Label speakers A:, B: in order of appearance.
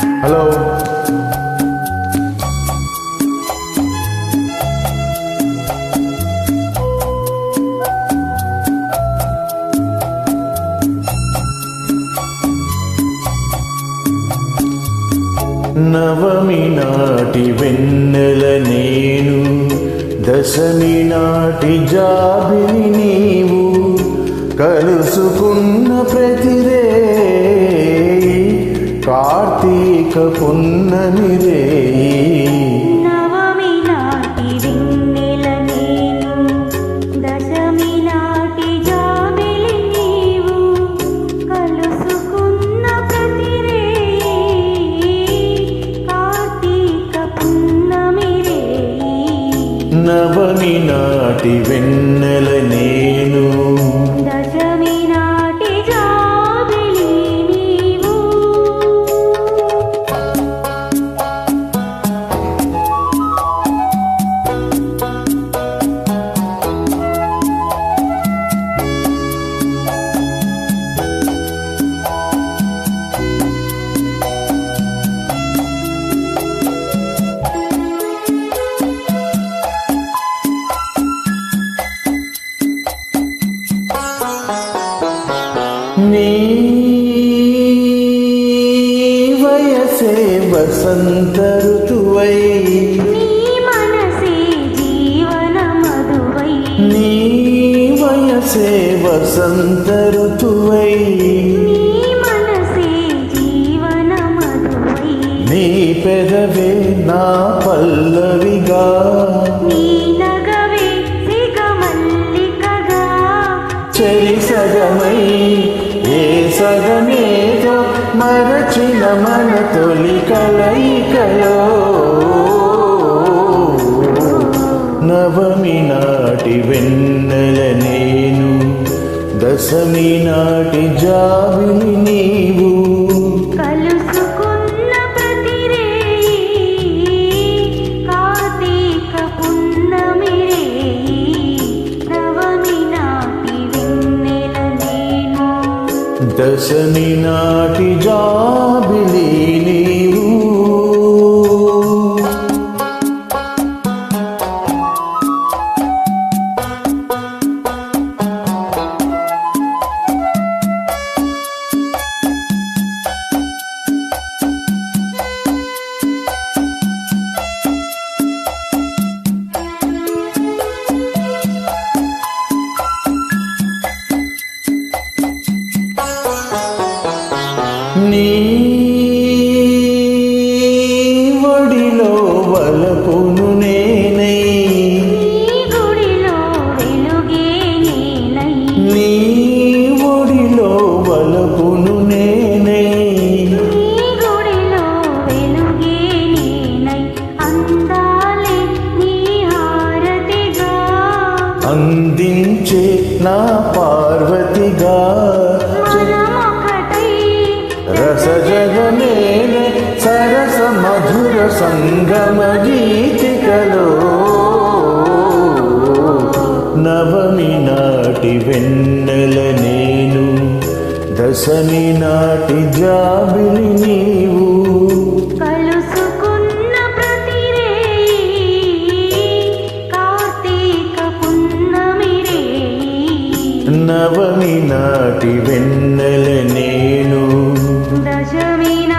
A: Hello. Navami నాటి వెన్నెల నేను దశమి నాటి జాబిని నీవు కలుసుకున్న ప్రతిరే కార్తీక పున్నమి రేయి.
B: నవమి నాటి వెన్నెల నేను దశమి నాటి జాబిలి నీవు కలుసుకున్న ప్రతిరే కార్తీక పున్నమి రేయి.
A: నవమి నాటి వెన్నెల నేను వసంత ఋతువై.
B: నీ మనసే జీవన మధువై.
A: నీ వయసే వసంత ఋతువై.
B: నీ మనసే జీవన మధువై.
A: నీ పెదవే నా పల్లవిగా.
B: నీ
A: చెరి సగమై మన తొలి కలయికలో నవమి నాటి వెన్నెల నేను దశమి నాటి జాబిలి నీవు. दशनि नाटिजा बीलि నీ ఒడిలో వలపును నేనై.
B: నీ
A: ఒడిలో వలపును నేనై. అందించే నా పార్వతిగా. రస జగమేనే సరస మధుర సంగమ గీతికలో. నవమి నాటి వెన్నెల నేను దశమి నాటి జాబిలి నీవు. నవమి నాటి వెన్నెల जमीन